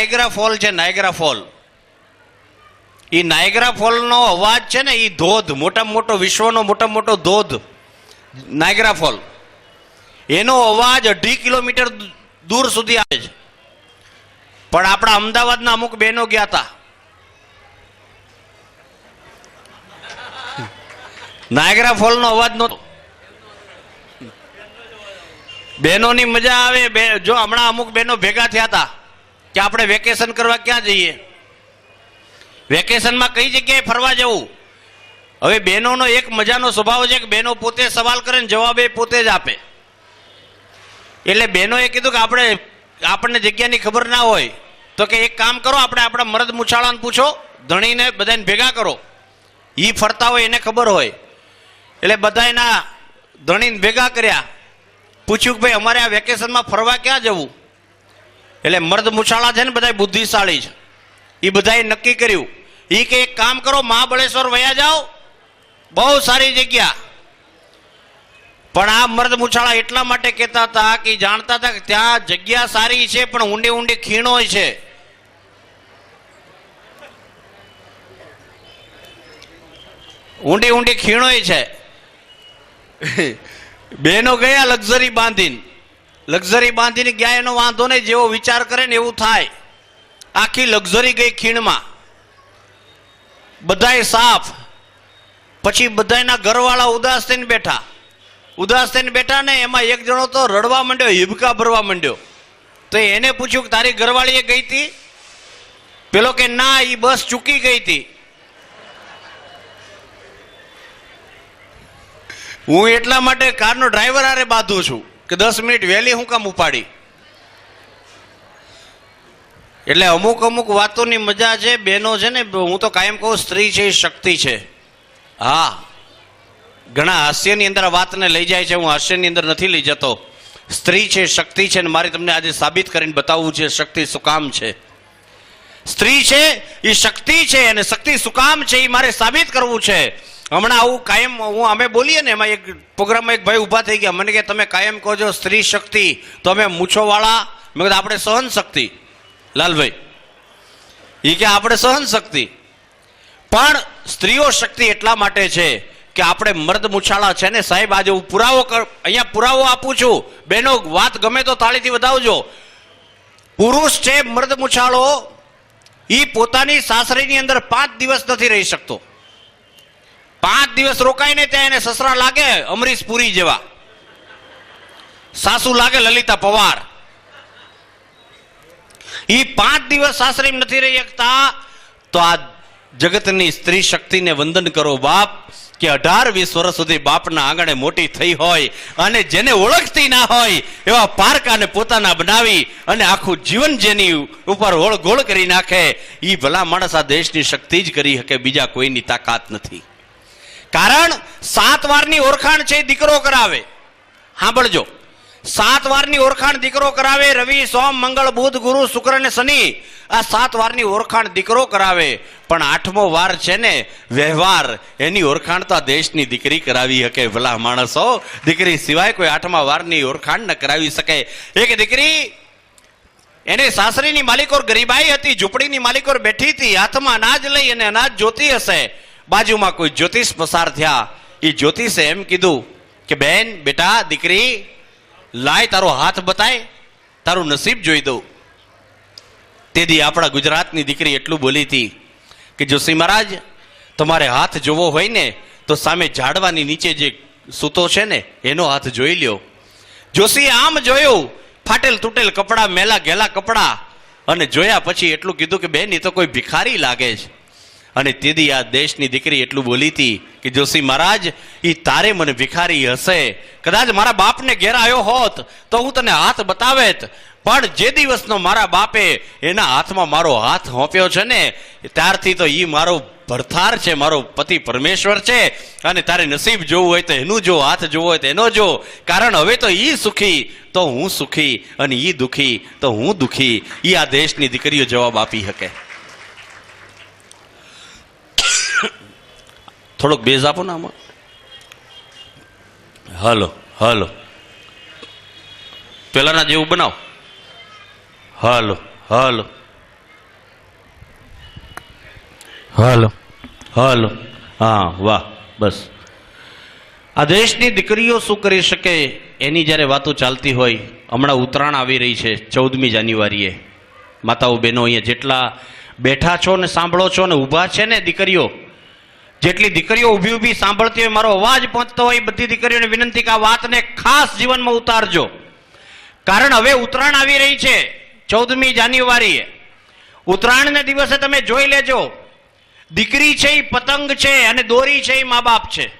Niagara fall છે Niagara fall એ Niagara ફોલનો અવાજ છે ને એ ધોધ મોટામાં મોટો વિશ્વનો મોટામાં મોટો ધોધ નાયગ્રા ફોલ એનો અવાજ અઢી કિલોમીટર દૂર સુધી આવે છે. પણ આપણા અમદાવાદના અમુક બહેનો ગયા હતા નાયગ્રા ફોલનો અવાજ નહોતો. બહેનોની મજા આવે જો હમણાં અમુક બહેનો ભેગા થયા હતા કે આપણે વેકેશન કરવા ક્યાં જઈએ? વેકેશનમાં કઈ જગ્યાએ ફરવા જવું? હવે બહેનોનો એક મજાનો સ્વભાવ છે કે બહેનો પોતે સવાલ કરે ને જવાબ એ પોતે જ આપે. એટલે બહેનોએ કીધું કે આપણે, આપણને જગ્યાની ખબર ના હોય, તો કે એક કામ કરો, આપણે આપણા મરદ મુછાળાને પૂછો, ધણીને બધાને ભેગા કરો. એ ફરતા હોય એને ખબર હોય. એટલે બધા એના ધણીને ભેગા કર્યા. પૂછ્યું કે ભાઈ, અમારે આ વેકેશનમાં ફરવા ક્યાં જવું? એટલે મર્દ મુછાળા છે ને બધા બુદ્ધિશાળી છે. એ બધાએ નક્કી કર્યું. એ કે એક કામ કરો, મહાબળેશ્વર વયા જાઓ. બહુ સારી જગ્યા. પણ આ મર્દ મુછાળા એટલા માટે કહેતા હતા કે જાણતા હતા કે ત્યાં જગ્યા સારી છે, પણ ઊંડે ઊંડે ખીણો છે. ઊંડી ઊંડી ખીણોય છે. બહેનો ગયા લક્ઝરી બાંધીને. લક્ઝરી બાંધીને ગયા એનો વાંધો નહીં, જેવો વિચાર કરે ને એવું થાય. આખી લક્ઝરી ગઈ ખીણમાં. બધાય સાફ. પછી બધાયના ઘરવાળા ઉદાસ થઈને બેઠા. ઉદાસ થઈને બેઠા ને એમાં એક જણો તો રડવા માંડ્યો, હિબકા ભરવા માંડ્યો. તો એને પૂછ્યું કે તારી ઘરવાળીએ ગઈ હતી પેલો કે, ના એ બસ ચૂકી ગઈ હતી હું એટલા માટે કારનો ડ્રાઈવર આરે બાંધું છું. કે દસ મિનિટ વહેલી હું કામ ઉપાડી? એટલે અમુક અમુક વાતોની મજા છે, બેનો છે ને, હું તો કાયમ કહું, સ્ત્રી છે એ શક્તિ છે. હા. ઘણા હાસ્યની અંદર વાતને લઈ જાય છે, હું હાસ્યની અંદર નથી લઈ જતો. સ્ત્રી છે, શક્તિ છે ને મારે તમને આજે સાબિત કરીને બતાવવું છે શક્તિ શું કામ છે. સ્ત્રી છે, એ શક્તિ છે અને શક્તિ શું કામ છે, એ મારે સાબિત કરવું છે. હમણાં આવું કાયમ હું અમે બોલીએ ને એમાં એક પ્રોગ્રામમાં એક ભાઈ ઊભા થઈ ગયા. મને કે, તમે કાયમ કહો છો સ્ત્રી શક્તિ, તો અમે મૂછોવાળા. મેં કીધું, આપણે સહન શક્તિ. લાલભાઈ એ કે આપણે સહન શક્તિ. પણ સ્ત્રીઓ શક્તિ એટલા માટે છે કે આપણે મર્દ મૂછાળા છે ને, સાહેબ, આજે હું પુરાવો કર, અહીંયા પુરાવો આપું છું. બેનો વાત ગમે તો તાળીથી વધાવજો. પુરુષ છે, મર્દ મૂછાળો એ પોતાની સાસરીની અંદર પાંચ દિવસ નથી રહી શકતો. પાંચ દિવસ રોકાય ને ત્યાં એને સસરા લાગે અમરીશ પુરી જેવા. સાસુ લાગે લલિતા પવાર. ઈ પાંચ દિવસ સાસરી નથી રહી શકતા, તો આ જગતની સ્ત્રી શક્તિને વંદન કરો બાપ, કે અઢાર વીસ વર્ષ સુધી બાપના આંગણે મોટી થઈ હોય અને જેને ઓળખતી ના હોય, એવા પારકાને પોતાના બનાવી અને આખું જીવન જેની ઉપર ઓળ ગોળ કરી નાખે એ ભલા માણસ આ દેશની શક્તિ જ કરી શકે, બીજા કોઈની તાકાત નથી. કારણ સાત વારની ઓળખાણ છે, દીકરો કરાવે. સાંભળજો. સાત વારની ઓળખાણ દીકરો કરાવે, રવિ, સોમ, મંગળ, બુધ, ગુરુ, શુક્ર ને શનિ. આ સાત વારની ઓળખાણ દીકરો કરાવે. પણ આઠમો વાર છે ને, વ્યવહાર. એની ઓળખાણ તો આ દેશની દીકરી કરાવી શકે. ભલા માણસો, દીકરી સિવાય કોઈ આઠમા વારની ઓળખાણ ન કરાવી શકે. એક દીકરી, એને સાસરીની માલિકોર ગરીબાઈ હતી, ઝૂંપડીની માલિકોર બેઠી હતી, હાથમાં અનાજ લઈ અને અનાજ જોતી હશે. બાજુમાં કોઈ જ્યોતિષ પસાર થયા. એ જ્યોતિષે એમ કીધું કે, બેન, બેટા, દીકરી, લાય તારો હાથ બતાય, તારું નસીબ જોઈ દઉં. તેથી આપણા ગુજરાતની દીકરી એટલું બોલી હતી કે જોશી મહારાજ, તમારે હાથ જોવો હોય ને, તો સામે ઝાડવાની નીચે જે સૂતો છે ને, એનો હાથ જોઈ લ્યો. જોશીએ આમ જોયું, ફાટેલ તૂટેલ કપડાં, મેલા ઘેલા કપડાં, અને જોયા પછી એટલું કીધું કે, બેન એ તો કોઈ ભિખારી લાગે છે અને તેથી આ દેશની દીકરી એટલું બોલી હતી કે, જોશી મહારાજ એ તારે મને ભિખારી હશે. કદાચ મારા બાપને ઘેર આવ્યો હોત તો હું તને હાથ બતાવેત. પણ જે દિવસનો મારા બાપે એના હાથમાં મારો હાથ હોંપ્યો છે ને, ત્યારથી તો એ મારો ભરથાર છે, મારો પતિ પરમેશ્વર છે. અને તારે નસીબ જોવું હોય તો એનું જો, હાથ જોવો હોય તો એનો જો. કારણ હવે તો એ સુખી, તો હું સુખી. અને એ દુખી, તો હું દુખી. એ આ દેશની દીકરીઓ જવાબ આપી શકે. થોડોક બેઝ આપો ને આમાં. Hello hello. પેલાના જેવું બનાવો. Hello hello. હલો. હલો. હા વાહ બસ. આ દેશની દીકરીઓ શું કરી શકે એની જ્યારે વાતો ચાલતી હોય હમણાં ઉત્તરાયણ આવી રહી છે ચૌદમી જાન્યુઆરીએ. માતાઓ બહેનો અહીંયા જેટલા બેઠા છો ને સાંભળો છો ને ઊભા છે ને દીકરીઓ જેટલી દીકરીઓ ઊભી ઊભી સાંભળતી હોય, મારો અવાજ પહોંચતો હોય બધી દીકરીઓને વિનંતી કે આ વાતને ખાસ જીવનમાં ઉતારજો. કારણ હવે ઉત્તરાયણ આવી રહી છે, ચૌદમી જાન્યુઆરીએ. ઉત્તરાયણના દિવસે તમે જોઈ લેજો, દીકરી છે એ પતંગ છે, અને દોરી છે એ મા બાપ છે.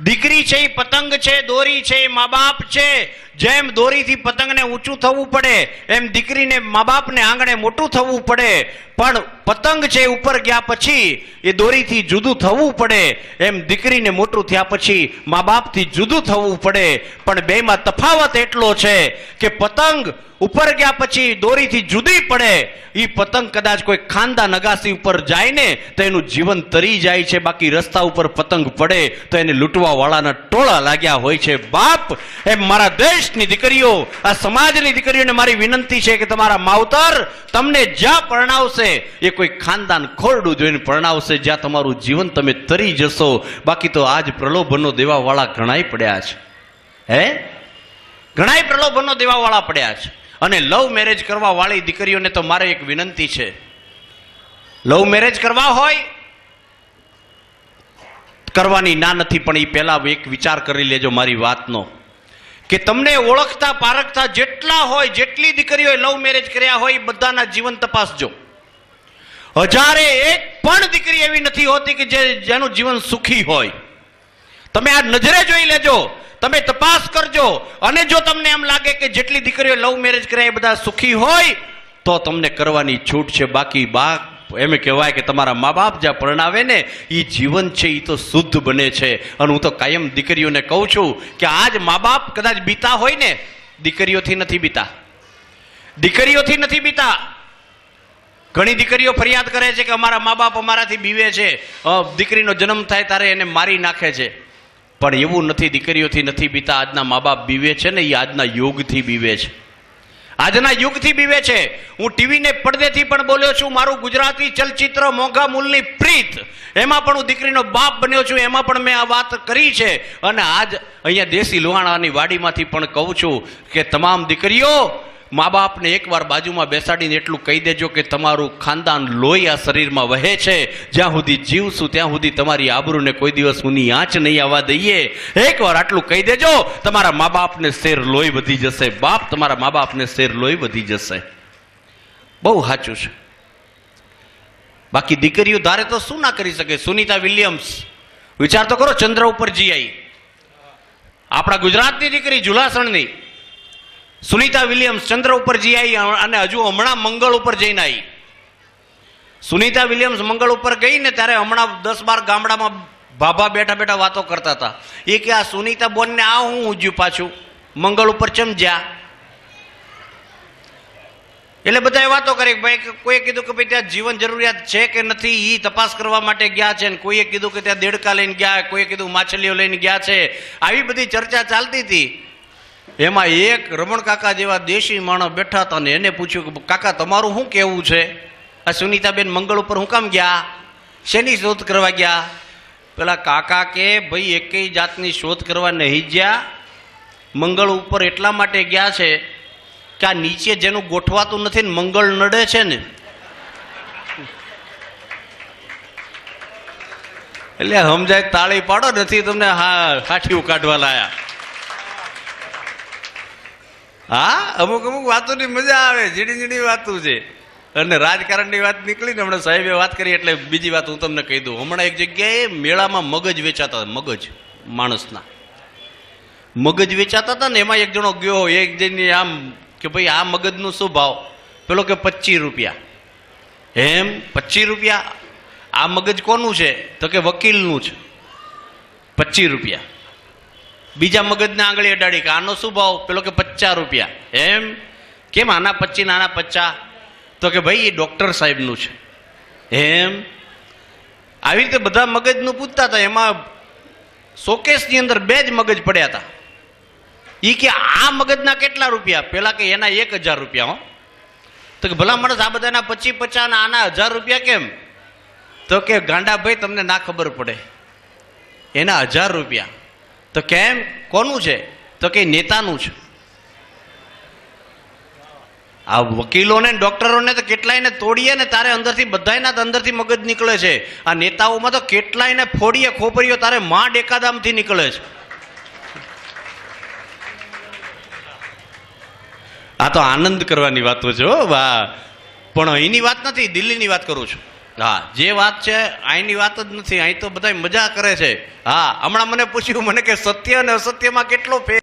દીકરી છે એ પતંગ છે, દોરી છે એ મા બાપ છે જેમ દોરીથી પતંગને ઊંચું થવું પડે, એમ દીકરીને મા બાપને આંગણે મોટું થવું પડે. પણ પતંગ છે ઉપર ગયા પછી એ દોરીથી જુદું થવું પડે. એમ દીકરીને મોટું થયા પછી મા બાપથી જુદું થવું પડે. પણ બેમાં તફાવત એટલો છે કે પતંગ ઉપર ગયા પછી દોરીથી જુદી પડે. એ પતંગ કદાચ કોઈ ખાંદા નગાસી ઉપર જાય ને, તો એનું જીવન તરી જાય છે. બાકી રસ્તા ઉપર પતંગ પડે, તો એને લૂંટવા વાળાના ટોળા લાગ્યા હોય છે. બાપ, એમ મારા દેશની દીકરીઓ, આ સમાજની દીકરીઓને મારી વિનંતી છે કે તમારા માવતર તમને જ્યાં પરણાવશે, એ કોઈ ખાનદાન ખોરડું જોઈને પરણાવશે, જ્યાં તમારું જીવન તમે તરી જશો. બાકી તો આજ પ્રલોભનો દેવાવાળા ઘણાય પડ્યા છે. હે? ઘણાય પ્રલોભનો દેવાવાળા પડ્યા છે. અને લવ મેરેજ કરવા વાળી દીકરીઓને તો મારે એક વિનંતી છે. લવ મેરેજ કરવા હોય, કરવાની ના નથી, પણ એ પહેલાં એક વિચાર કરી લેજો મારી વાતનો. કે તમને ઓળખતા, પારખતા જેટલા હોય, જેટલી દીકરીઓએ લવ મેરેજ કર્યા હોય બધાના જીવન તપાસજો. હજારે એક પણ દીકરી એવી નથી હોતી કે જે જેનું જીવન સુખી હોય. તમે આ નજરે જોઈ લેજો. તમે તપાસ કરજો. અને જો તમને એમ લાગે કે જેટલી દીકરીઓ લવ મેરેજ કર્યા એ બધા સુખી હોય, તો તમને કરવાની છૂટ છે. બાકી બા એમ કહેવાય કે તમારા મા બાપ જ્યાં પરણાવે ને એ જીવન છે એ તો શુદ્ધ બને છે. અને હું તો કાયમ દીકરીઓને કહું છું કે આજ મા બાપ કદાચ બીતા હોય ને, દીકરીઓથી નથી બીતા. દીકરીઓથી નથી બીતા. ઘણી દીકરીઓ ફરિયાદ કરે છે કે અમારા મા બાપ અમારાથી બીવે છે. દીકરીનો જન્મ થાય ત્યારે એને મારી નાખે છે. પણ એવું નથી, દીકરીઓથી નથી બીતા. આજના મા બાપ બીવે છે ને એ આજના યોગથી બીવે છે. આજના યુગથી બીવે છે. હું ટીવીને પડદેથી પણ બોલ્યો છું, મારું ગુજરાતી ચલચિત્ર મોંઘા મૂલની પ્રીત. એમાં પણ હું દીકરીનો બાપ બન્યો છું, એમાં પણ મેં આ વાત કરી છે. અને આજ અહીંયા દેશી લુહાણાની વાડીમાંથી પણ કહું છું કે તમામ દીકરીઓ મા બાપને એકવાર બાજુમાં બેસાડીને એટલું કહી દેજો કે તમારું ખાનદાન લોહી આ શરીરમાં વહે છે. જ્યાં સુધી જીવશું ત્યાં સુધી તમારી આબરૂને કોઈ દિવસ ઉની આંચ નહીં આવવા દઈએ. એકવાર આટલું કહી દેજો, તમારા મા બાપને શેર લોહી વધી જશે. બાપ, તમારા મા બાપને શેર લોહી વધી જશે. બહુ સાચું છે. બાકી દીકરીઓ ધારે તો શું ના કરી શકે? સુનિતા વિલિયમ્સ, વિચાર તો કરો ચંદ્ર ઉપર જી આવી આપણા ગુજરાતની દીકરી, જુલાસણની. સુનીતા વિલિયમ્સ ચંદ્ર ઉપર જઈ આવી અને હજુ હમણાં મંગળ ઉપર જઈને આવી સુનિતા વિલિયમ્સ મંગળ ઉપર ગઈ ને ત્યારે હમણાં દસ બાર ગામડામાં ભાભા બેઠા બેઠા વાતો કરતા હતા. એ કે આ સુનિતા બોનને આ હું ઉજ્યું પાછું? મંગળ ઉપર ચમ જ્યાં? એટલે બધાએ વાતો કરી ભાઈ કોઈએ કીધું કે ભાઈ, ત્યાં જીવન જરૂરિયાત છે કે નથી એ તપાસ કરવા માટે ગયા છે ને કોઈએ કીધું કે ત્યાં દેડકા લઈને ગયા, કોઈએ કીધું માછલીઓ લઈને ગયા છે. આવી બધી ચર્ચા ચાલતી હતી. એમાં એક રમણ કાકા જેવા દેશી માણસ બેઠા હતા ને એને પૂછ્યું કે, કાકા, તમારું શું કહેવું છે? આ સુનીતાબેન મંગળ ઉપર હું કામ ગયા? શેની શોધ કરવા ગયા? પેલા કાકા કે, ભાઈ, એકેય જાતની શોધ કરવા નહીં ગયા મંગળ ઉપર એટલા માટે ગયા છે કે આ નીચે જેનું ગોઠવાતું નથી ને મંગળ નડે છે ને. એટલે સમજાય તાળી પાડો નથી તમને હા કાઠીઓ કાઢવા લાયા. હા, અમુક અમુક વાતોની મજા આવે, ઝીણી ઝીણી વાતો છે. અને રાજકારણની વાત નીકળી ને હમણાં સાહેબે વાત કરી, એટલે બીજી વાત હું તમને કહી દઉં. હમણાં એક જગ્યાએ મેળામાં મગજ વેચાતા મગજ માણસના. મગજ વેચાતા હતા ને, એમાં એક જણો ગયો, એક જણને આમ કે ભાઈ આ મગજનો શું ભાવ પેલો કે પચીસ રૂપિયા. એમ? પચીસ રૂપિયા? આ મગજ કોનું છે? તો કે વકીલનું છે. પચીસ રૂપિયા. બીજા મગજને આંગળી અડાડી કે, આનો શું ભાવ? પેલો કે પચાસ રૂપિયા. એમ? કેમ આના પચી આના પચાસ તો કે, ભાઈ, એ ડૉક્ટર સાહેબનું છે. એમ? આવી રીતે બધા મગજનું પૂછતા હતા. એમાં શોકેસની અંદર બે જ મગજ પડ્યા હતા. એ કે, આ મગજના કેટલા રૂપિયા? પેલા કે, એના એક હજાર રૂપિયા, હો. તો કે, ભલા માણસ આ બધાના પચી પચાસ આના હજાર રૂપિયા કેમ? તો કે ગાંડાભાઈ તમને ના ખબર પડે. એના હજાર રૂપિયા. તો કેમ? કોનું છે? તો કે નેતાનું છે. આ વકીલોને, ડોક્ટરોને તો કેટલાયને તોડીએ ને તારે અંદરથી, બધાયના અંદરથી મગજ નીકળે છે. આ નેતાઓમાં તો કેટલાયને ફોડીએ ખોપરીઓ, તારે માંડ એકાદામથી નીકળે છે. આ તો આનંદ કરવાની વાતો છે, હો, વાહ. પણ અહીંની વાત નથી, દિલ્હીની વાત કરું છું. હા, જે વાત છે અહીંની વાત જ નથી. અહીં તો બધા મજા કરે છે. હા, હમણાં મને પૂછ્યું, મને કે સત્ય અને અસત્યમાં કેટલો ફેર